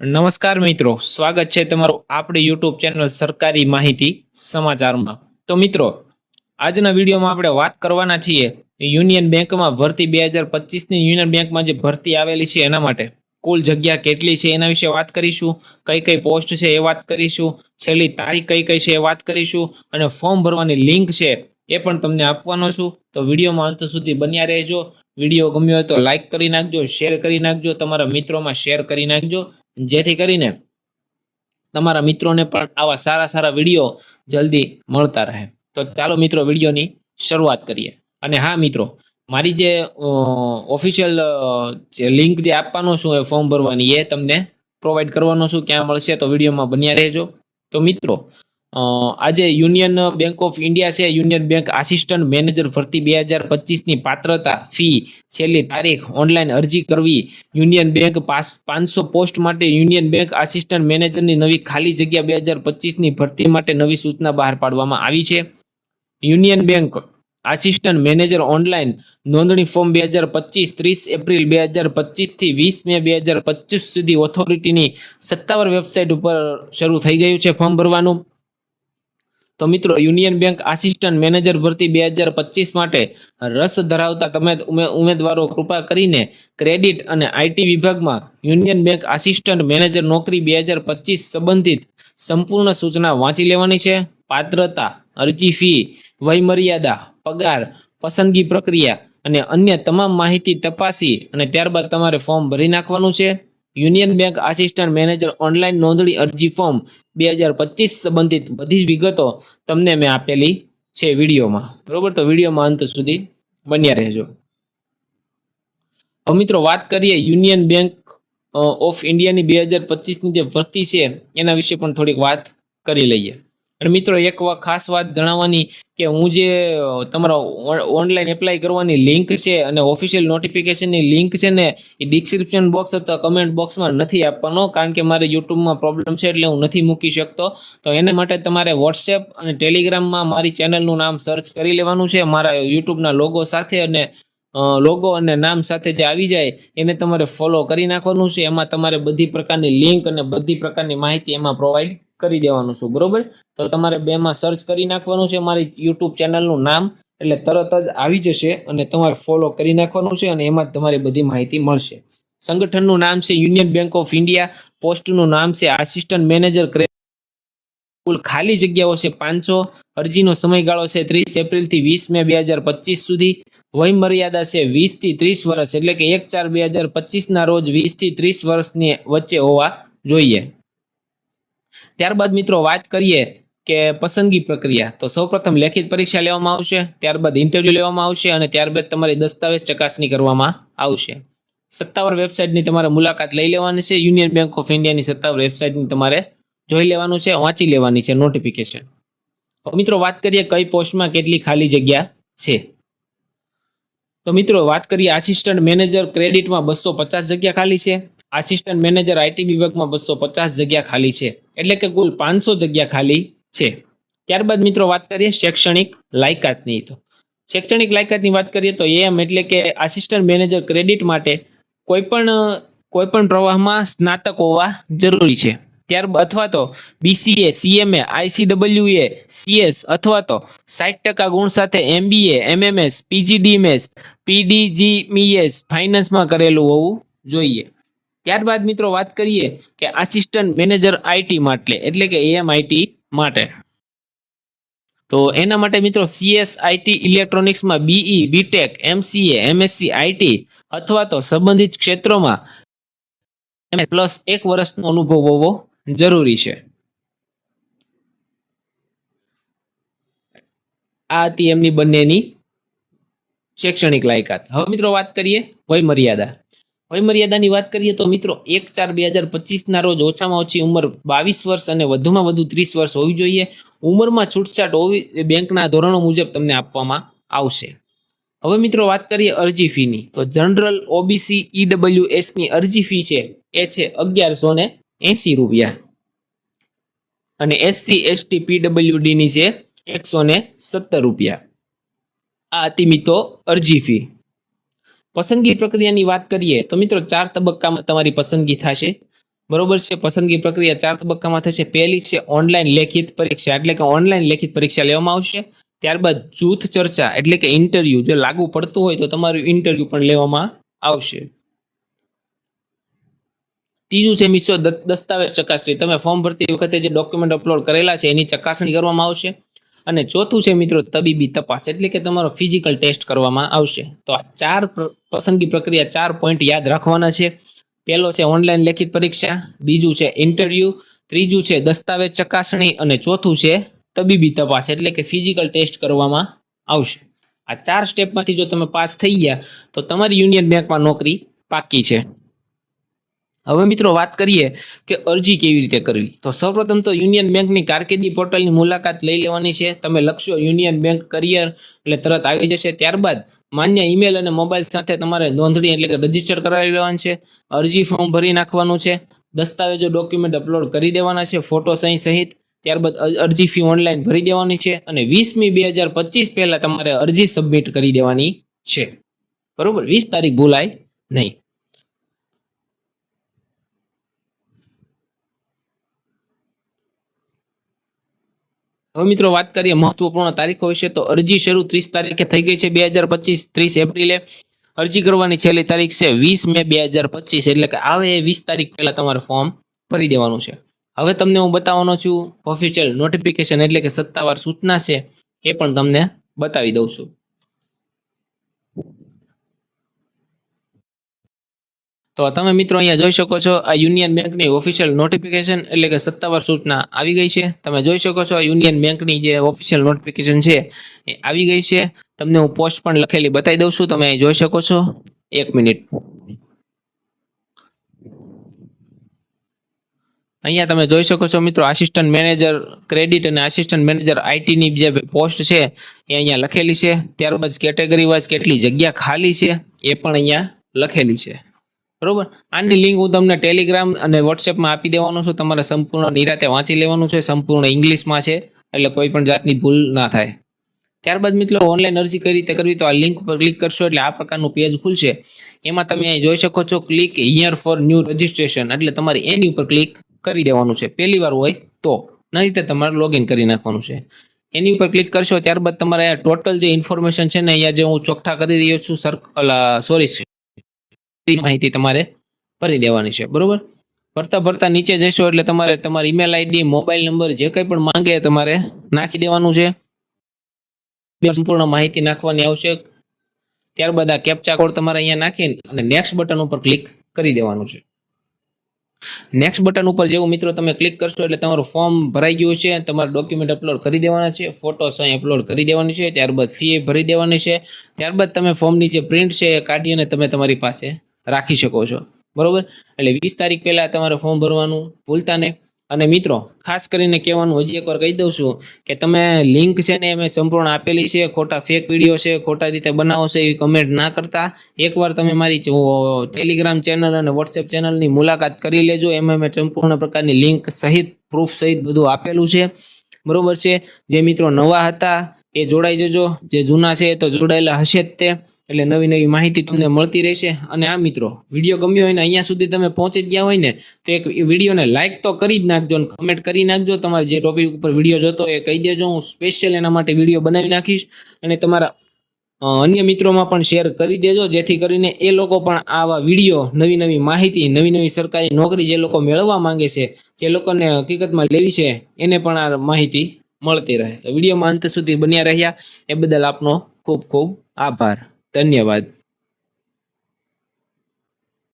નમસ્કાર મિત્રો, સ્વાગત છે તમારું આપણી યુટ્યુબ ચેનલ સરકારી માહિતી સમાચારમાં. તો મિત્રો, આજના વિડીયોમાં આપણે વાત કરવાના છીએ યુનિયન બેંકમાં ભરતી બે હજાર પચીસની યુનિયન બેંકમાં જે ભરતી આવેલી છે એના માટે. કુલ જગ્યા કેટલી છે એના વિશે વાત કરીશું, કઈ કઈ પોસ્ટ છે એ વાત કરીશું, છેલ્લી તારીખ કઈ કઈ છે એ વાત કરીશું, અને ફોર્મ ભરવાની લિંક છે એ પણ તમને આપવાનો છું. તો વિડીયોમાં અંત સુધી બન્યા રહેજો. વીડિયો ગમ્યો હોય તો લાઇક કરી નાખજો, શેર કરી નાખજો, તમારા મિત્રોમાં શેર કરી નાખજો. જેથી કરીને તમારા મિત્રોને પણ આવા સારા સારા વીડિયો જલ્દી મળતા રહે. તો ચાલો મિત્રો વિડીયોની શરૂઆત કરીએ. અને હા મિત્રો, મારી જે ઓફિશિયલ જે લિંક જે આપવાનો છું એ ફોર્મ ભરવાની એ તમને પ્રોવાઈડ કરવાનો છું. ક્યાં મળશે તો વિડીયોમાં બન્યા રહેજો. તો મિત્રો આજે યુનિયન બેંક ઓફ ઇન્ડિયા છે. યુનિયન બેંક આસિસ્ટન્ટ મેનેજર ભરતી બે હજાર પચીસની પાત્રતા ફી છેલ્લી તારીખ ઓનલાઈન અરજી કરવી. યુનિયન બેંક પાંચસો પોસ્ટ માટે યુનિયન બેંક આસિસ્ટન્ટ મેનેજરની નવી ખાલી જગ્યા બે હજાર પચીસની ભરતી માટે નવી સૂચના બહાર પાડવામાં આવી છે. Union bank assistant manager online નોંધણી ફોર્મ બે હજાર પચીસ ત્રીસ એપ્રિલ બે હજાર પચીસથી વીસ મે બે હજાર પચીસ સુધી ઓથોરિટીની સત્તાવાર વેબસાઇટ ઉપર શરૂ થઈ ગયું છે ફોર્મ ભરવાનું. તો મિત્રો યુનિયન બેંક આસિસ્ટન્ટ મેનેજર ભરતી બે હજાર પચીસ માટે રસ ધરાવતા તમે ઉમેદવારો કૃપા કરીને ક્રેડિટ અને આઈટી વિભાગમાં યુનિયન બેંક આસિસ્ટન્ટ મેનેજર નોકરી બે હજાર પચીસ સંબંધિત સંપૂર્ણ સૂચના વાંચી લેવાની છે. પાત્રતા, અરજી ફી, વયમર્યાદા, પગાર, પસંદગી પ્રક્રિયા અને અન્ય તમામ માહિતી તપાસી અને ત્યારબાદ તમારે ફોર્મ ભરી નાખવાનું છે. Union bank assistant manager online નોંધણી અરજી ફોર્મ બે હજાર પચીસ સંબંધિત બધી જ વિગતો તમને મેં આપેલી છે વિડીયોમાં. બરોબર? તો વિડીયોમાં અંત સુધી બન્યા રહેજો. હવે મિત્રો વાત કરીએ યુનિયન બેંક ઓફ ઇન્ડિયાની બે હજાર પચીસની જે ભરતી છે એના વિશે પણ થોડીક વાત કરી લઈએ. અને મિત્રો, એક ખાસ વાત જણાવવાની કે હું જે તમારા ઓનલાઈન એપ્લાય કરવાની લિંક છે અને ઓફિશિયલ નોટિફિકેશનની લિંક છે ને, એ ડિસ્ક્રિપ્શન બોક્સ અથવા કમેન્ટ બોક્સમાં નથી આપવાનો, કારણ કે મારે યુટ્યુબમાં પ્રોબ્લેમ છે એટલે હું નથી મૂકી શકતો. તો એને માટે તમારે વોટ્સએપ અને ટેલિગ્રામમાં મારી ચેનલનું નામ સર્ચ કરી લેવાનું છે. મારા યુટ્યુબના લોગો સાથે અને લોગો અને નામ સાથે જે આવી જાય, એને તમારે ફોલો કરી નાખવાનું છે. એમાં તમારે બધી પ્રકારની લિંક અને બધી પ્રકારની માહિતી એમાં પ્રોવાઈડ કરી દેવાનું છું, બરોબર? તો તમારે બેમાં સર્ચ કરી નાખવાનું છે, મારી યુટ્યુબ ચેનલનું નામ, એટલે તરત જ આવી જશે અને તમારે ફોલો કરી નાખવાનું છે અને એમાં જ તમારી બધી માહિતી મળશે. સંગઠનનું નામ છે યુનિયન બેંક ઓફ ઇન્ડિયા પોસ્ટનું નામ છે આસિસ્ટન્ટ મેનેજર કુલ ખાલી જગ્યાઓ છે પાંચસો, અરજીનો સમયગાળો છે ત્રીસ એપ્રિલથી વીસ મે બે હજાર પચીસ સુધી વય મર્યાદા છે વીસથી ત્રીસ વર્ષ, એટલે કે એક ચાર બે હજાર પચીસના રોજ વીસથી ત્રીસ વર્ષની વચ્ચે હોવા જોઈએ. ત્યારબાદ મિત્રો વાત કરીએ કે પસંદગી પ્રક્રિયા. તો સૌપ્રથમ લેખિત પરીક્ષા લેવામાં આવશે, ત્યારબાદ ઇન્ટરવ્યૂ લેવામાં આવશે અને ત્યારબાદ તમારી દસ્તાવેજ ચકાસણી કરવામાં આવશે. સત્તાવાર વેબસાઇટની તમારે મુલાકાત લઈ લેવાની છે. યુનિયન બેંક ઓફ ઇન્ડિયાની સત્તાવાર વેબસાઇટની તમારે જોઈ લેવાનું છે, વાંચી લેવાની છે નોટિફિકેશન મિત્રો વાત કરીએ કઈ પોસ્ટમાં કેટલી ખાલી જગ્યા છે. તો મિત્રો વાત કરીએ આસિસ્ટન્ટ મેનેજર ક્રેડિટમાં બસો પચાસ જગ્યા ખાલી છે. આસિસ્ટન્ટ મેનેજર આઈટી વિભાગમાં બસો પચાસ જગ્યા ખાલી છે. એટલે કે કુલ પાંચસો જગ્યા ખાલી છે. ત્યારબાદ મિત્રો વાત કરીએ શૈક્ષણિક લાયકાતની તો. શૈક્ષણિક લાયકાતની વાત કરીએ તો એમ એટલે કે આસિસ્ટન્ટ મેનેજર ક્રેડિટ માટે કોઈપણ કોઈપણ પ્રવાહમાં સ્નાતક હોવા જરૂરી છે. ત્યારબાદ અથવા તો બીસીએ સીએમએ આઈસીડબલ્યુ એ સીએસ અથવા તો સાઠ ટકા ગુણ સાથે એમબીએ એમએમએસ પીજીડીએમએસ પીડીજીમીએસ ફાઇનાન્સમાં કરેલું હોવું જોઈએ. ત્યારબાદ મિત્રો વાત કરીએ કે આસિસ્ટન્ટ મેનેજર આઈટી માટે, એટલે કે એએમઆઈટી માટે. તો એના માટે મિત્રો CS ઇલેક્ટ્રોનિક્સમાં BE BTech MCA MSc IT અથવા તો સંબંધિત ક્ષેત્રોમાં પ્લસ એક વર્ષનો અનુભવ હોવો જરૂરી છે. આ હતી એમની બંનેની શૈક્ષણિક લાયકાત. હવે મિત્રો વાત કરીએ વય મર્યાદા. વય મર્યાદાની વાત કરીએ તો મિત્રો એક ચાર બે હજાર પચીસના રોજ ઓછામાં ઓછી ઉંમર બાવીસ વર્ષ અને વધુમાં વધુ ત્રીસ વર્ષ હોવી જોઈએ. ઉંમરમાં છૂટછાટ હોવી બેંકના ધોરણો મુજબ તમને આપવામાં આવશે. હવે મિત્રો વાત કરીએ અરજી ફીની. તો જનરલ ઓબીસી ઈડબલ્યુ એસની અરજી ફી છે એ છે અગિયારસો ને એસી રૂપિયા. અને એસસી, એસટી પીડબ્લ્યુડી ની છે એકસો ને સત્તર રૂપિયા. આ હતી મિત્રો અરજી ફી. પસંદગી પ્રક્રિયાની વાત કરીએ તો મિત્રો ચાર તબક્કામાં તમારી પસંદગી થશે. બરોબર છે, પસંદગી પ્રક્રિયા ચાર તબક્કામાં થશે. પહેલી છે ઓનલાઈન લેખિત પરીક્ષા, એટલે કે ઓનલાઈન લેખિત પરીક્ષા લેવામાં આવશે. ત્યારબાદ જૂથ ચર્ચા, એટલે કે ઇન્ટરવ્યુ, જો લાગુ પડતું હોય તો તમારું ઇન્ટરવ્યુ પણ લેવામાં આવશે. ત્રીજું છે મિશ્ર દસ્તાવેજ ચકાસણી. તમે ફોર્મ ભરતી વખતે જે ડોક્યુમેન્ટ અપલોડ કરેલા છે, એની ચકાસણી કરવામાં આવશે. અને ચોથું છે મિત્રો તબીબી તપાસ, એટલે કે તમારો ફિઝિકલ ટેસ્ટ કરવામાં આવશે. તો આ ચાર પસંદગી પ્રક્રિયા ચાર પોઈન્ટ યાદ રાખવાના છે. પહેલો છે ઓનલાઈન લેખિત પરીક્ષા, બીજું છે ઇન્ટરવ્યૂ ત્રીજું છે દસ્તાવેજ ચકાસણી અને ચોથું છે તબીબી તપાસ, એટલે કે ફિઝિકલ ટેસ્ટ કરવામાં આવશે. આ ચાર સ્ટેપમાંથી જો તમે પાસ થઈ ગયા, તો તમારી યુનિયન બેંકમાં નોકરી પાકી છે. હવે મિત્રો વાત કરીએ કે અરજી કેવી રીતે કરવી? તો સૌપ્રથમ તો યુનિયન બેંકની કારકિર્દી પોર્ટલની મુલાકાત લઈ લેવાની છે. તમે લખશો યુનિયન બેંક કરિયર એટલે તરત આવી જશે. ત્યારબાદ માન્ય ઈમેલ અને મોબાઈલ સાથે તમારે નોંધણી એટલે કે રજિસ્ટર કરાવી લેવાનું છે. અરજી ફોર્મ ભરી નાખવાનું છે. દસ્તાવેજો ડોક્યુમેન્ટ અપલોડ કરી દેવાના છે, ફોટો સહી સહિત. ત્યારબાદ અરજી ફી ઓનલાઈન ભરી દેવાની છે અને વીસમી બે હજાર પચીસ પહેલાં તમારે અરજી સબમિટ કરી દેવાની છે. બરોબર? વીસ તારીખ ભૂલાય નહીં. હવે મિત્રો વાત કરીએ મહત્વપૂર્ણ તારીખો વિશે, તો અરજી શરૂ ત્રીસ તારીખે થઈ ગઈ છે બે હજાર પચીસ, ત્રીસ એપ્રિલે. અરજી કરવાની છેલ્લી તારીખ છે વીસ મે બે હજાર પચીસ, એટલે કે આવે એ વીસ તારીખ પહેલા તમારે ફોર્મ ભરી દેવાનું છે. હવે તમને હું બતાવવાનો છું ઓફિશિયલ નોટિફિકેશન એટલે કે સત્તાવાર સૂચના છે, એ પણ તમને બતાવી દઉં છું. તો તમે મિત્રો અહીંયા જોઈ શકો છો, આ યુનિયન બેંકની ઓફિશિયલ નોટિફિકેશન એટલે કે સત્તાવાર સૂચના આવી ગઈ છે. તમે જોઈ શકો છો, આ યુનિયન બેંકની જે ઓફિશિયલ નોટિફિકેશન છે એ આવી ગઈ છે. તમને હું પોસ્ટ પણ લખેલી બતાવી દઉં છું, તમે જોઈ શકો છો. એક મિનિટ. અહીંયા તમે જોઈ શકો છો મિત્રો આસિસ્ટન્ટ મેનેજર ક્રેડિટ અને આસિસ્ટન્ટ મેનેજર આઈટીની જે પોસ્ટ છે એ અહીંયા લખેલી છે. ત્યારબાદ કેટેગરી વાઇઝ કેટલી જગ્યા ખાલી છે એ પણ અહીંયા લખેલી છે. બરોબર? આની લિંક હું તમને ટેલિગ્રામ અને વોટ્સએપમાં આપી દેવાનો છું. તમારે સંપૂર્ણ નિરાતે વાંચી લેવાનું છે. સંપૂર્ણ ઇંગ્લિશમાં છે. એટલે કોઈ પણ જાતની ભૂલ ના થાય. ત્યારબાદ મિત્રો ઓનલાઈન અરજી કઈ રીતે કરવી? તો આ લિંક ઉપર ક્લિક કરશો એટલે આ પ્રકારનું પેજ ખુલશે. એમાં તમે અહીં જોઈ શકો છો click here for new registration એટલે તમારે એની ઉપર ક્લિક કરી દેવાનું છે. પહેલી વાર હોય તો. નહીં તો તમારે લોગિન કરી નાખવાનું છે. એની ઉપર ક્લિક કરશો, ત્યારબાદ તમારે ટોટલ જે ઇન્ફોર્મેશન છે ને, અહીંયા જે હું ચોખ્ઠા કરી રહ્યો છું સર સોરી માહિતી તમારે ભરી દેવાની છે, બરોબર? ભરતા ભરતા નીચે જશો એટલે તમારે તમારી ઈમેલ આઈડી મોબાઈલ નંબર જે કંઈ પણ માંગે તમારે નાખી દેવાનું છે. સંપૂર્ણ માહિતી નાખવાની આવશે. ત્યારબાદ આ કેપ્ચા કોડ તમારે અહીંયા નાખીને અને નેક્સ્ટ બટન ઉપર ક્લિક કરી દેવાનું છે. નેક્સ્ટ બટન ઉપર જેવું મિત્રો તમે ક્લિક કરશો એટલે તમારું ફોર્મ ભરાઈ ગયું છે, તમારા ડોક્યુમેન્ટ અપલોડ કરી દેવાના છે ફોટોસ અહીં અપલોડ કરી દેવાની છે, ત્યારબાદ ફી ભરી દેવાની છે. ત્યારબાદ તમે ફોર્મની જે પ્રિન્ટ છે એ કાઢી અને તમે તમારી પાસે રાખી શકો છો. બરોબર? એટલે વીસ તારીખ પહેલાં તમારે ફોર્મ ભરવાનું ભૂલતા નહીં અને મિત્રો, ખાસ કરીને કહેવાનું હજી એકવાર કહી દઉં છું કે તમે લિંક છે ને મેં સંપૂર્ણ આપેલી છે. ખોટા ફેક વીડિયો છે, ખોટા રીતે બનાવો છે, એવી કમેન્ટ ના કરતા. એકવાર તમે મારી ટેલિગ્રામ ચેનલ અને વોટ્સએપ ચેનલની મુલાકાત કરી લેજો. એમાં મેં સંપૂર્ણ પ્રકારની લિંક સહિત પ્રૂફ સહિત બધું આપેલું છે. બરોબર છે? જે મિત્રો નવા હતા, એ જોડાઈ જજો. જે જૂના છે તો જોડાયેલા હશે જ તે. એટલે નવી નવી માહિતી તમને મળતી રહેશે. અને આ મિત્રો, વીડિયો ગમ્યો હોય ને અહીંયા સુધી તમે પહોંચી ગયા હોય ને, તો એક વિડીયોને લાઇક તો કરી જ નાખજો અને કમેન્ટ કરી નાખજો. તમારે જે ટોપિક ઉપર વીડિયો જોતો એ કહી દેજો. હું સ્પેશિયલ એના માટે વીડિયો બનાવી નાખીશ. અને તમારા અન્ય મિત્રોમાં પણ શેર કરી દેજો. જેથી કરીને એ લોકો પણ આવા વીડિયો નવી નવી માહિતી, નવી નવી સરકારી નોકરી જે લોકો મેળવવા માંગે છે, જે લોકોને હકીકતમાં લેવી છે, એને પણ આ માહિતી મળતી રહે. તો વિડીયોમાં અંત સુધી બન્યા રહ્યા. એ બદલ આપનો ખૂબ ખૂબ આભાર. ધન્યવાદ.